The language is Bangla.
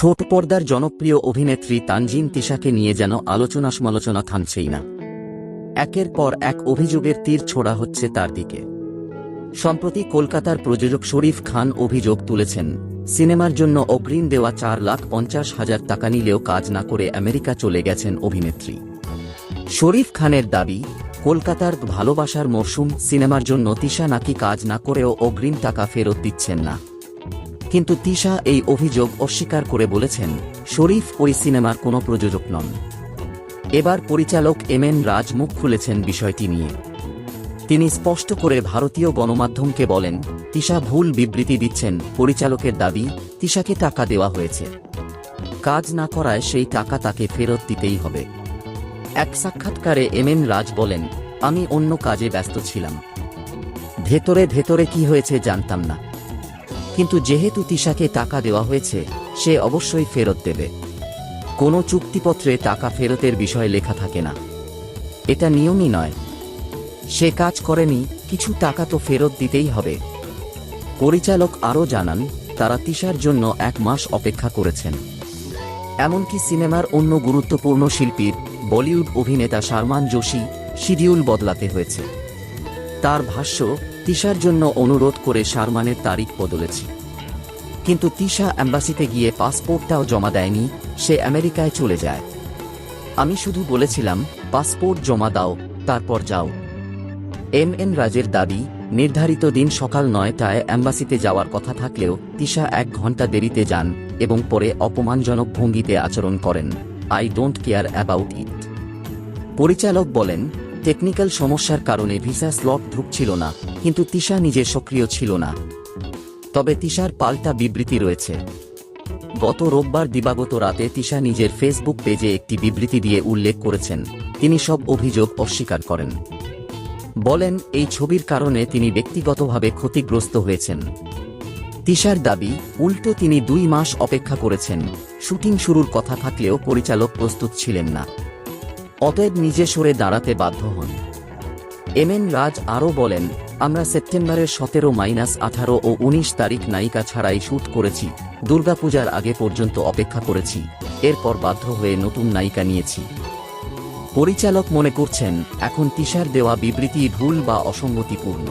ছোট পর্দার জনপ্রিয় অভিনেত্রী তানজিন তিশাকে নিয়ে যেন আলোচনা সমালোচনা থামছেই না। একের পর এক অভিযোগের তীর ছোড়া হচ্ছে তার দিকে। সম্প্রতি কলকাতার প্রযোজক শরীফ খান অভিযোগ তুলেছেন, সিনেমার জন্য অগ্রিম দেওয়া চার লাখ পঞ্চাশ হাজার টাকা নিলেও কাজ না করে আমেরিকা চলে গেছেন অভিনেত্রী। শরীফ খানের দাবি, কলকাতার ভালোবাসার মরশুম, সিনেমার জন্য তিশা নাকি কাজ না করেও অগ্রিম টাকা ফেরত দিচ্ছেন না। কিন্তু তিশা এই অভিযোগ অস্বীকার করে বলেছেন, শরীফ ওই সিনেমার কোনো প্রযোজক নন। এবার পরিচালক এম এন রাজ মুখ খুলেছেন বিষয়টি নিয়ে। তিনি স্পষ্ট করে ভারতীয় গণমাধ্যমকে বলেন, তিশা ভুল বিবৃতি দিচ্ছেন, পরিচালকের দাবি, তিশাকে টাকা দেওয়া হয়েছে। কাজ না করায় সেই টাকা তাকে ফেরত দিতেই হবে। এক সাক্ষাৎকারে এম এন রাজ বলেন, আমি অন্য কাজে ব্যস্ত ছিলাম। ভেতরে ভেতরে কি হয়েছে জানতাম না। কিন্তু যেহেতু তিশাকে টাকা দেওয়া হয়েছে, সে অবশ্যই ফেরত দেবে। কোনো চুক্তিপত্রে টাকা ফেরতের বিষয় লেখা থাকে না। এটা নিয়মই নয়। সে কাজ করেনি, কিছু টাকা তো ফেরত দিতেই হবে। পরিচালক আরও জানান, তারা তিশার জন্য এক মাস অপেক্ষা করেছেন। এমনকি সিনেমার অন্য গুরুত্বপূর্ণ শিল্পীর বলিউড অভিনেতা শারমান যোশী শিডিউল বদলাতে হয়েছে। তার ভাষ্য তিশার জন্য অনুরোধ করে শারমানের তারিখ বদলেছি। কিন্তু তিশা অ্যাম্বাসিতে গিয়ে পাসপোর্টটাও জমা দেয়নি, সে আমেরিকায় চলে যায়। আমি শুধু বলেছিলাম, পাসপোর্ট জমা দাও, তারপর যাও। এম এন রাজের দাবি, নির্ধারিত দিন সকাল নয়টায় অ্যাম্বাসিতে যাওয়ার কথা থাকলেও তিশা এক ঘণ্টা দেরিতে যান এবং পরে অপমানজনক ভঙ্গিতে আচরণ করেন। I don't care about it. পরিচালক বলেন টেকনিক্যাল সমস্যার কারণে ভিসা স্লট ঢুকছিল না, কিন্তু তিশা নিজে সক্রিয় ছিল না। তবে তিশার পাল্টা বিবৃতি রয়েছে। গত রোববার দিবাগত রাতে তিশা নিজের ফেসবুক পেজে একটি বিবৃতি দিয়ে উল্লেখ করেছেন, তিনি সব অভিযোগ অস্বীকার করেন। বলেন, এই ছবির কারণে তিনি ব্যক্তিগতভাবে ক্ষতিগ্রস্ত হয়েছেন। তিশার দাবি, উল্টো তিনি দুই মাস অপেক্ষা করেছেন, শুটিং শুরুর কথা থাকলেও পরিচালক প্রস্তুত ছিলেন না। অতএব নিজে সরে দাঁড়াতে বাধ্য হন। এম এন রাজ আরও বলেন, আমরা সেপ্টেম্বরের সতেরো মাইনাস আঠারো ও উনিশ তারিখ নায়িকা ছাড়াই শ্যুট করেছি, দুর্গাপূজার আগে পর্যন্ত অপেক্ষা করেছি, এরপর বাধ্য হয়ে নতুন নায়িকা নিয়েছি। পরিচালক মনে করছেন, এখন তিশার দেওয়া বিবৃতি ভুল বা অসঙ্গতিপূর্ণ।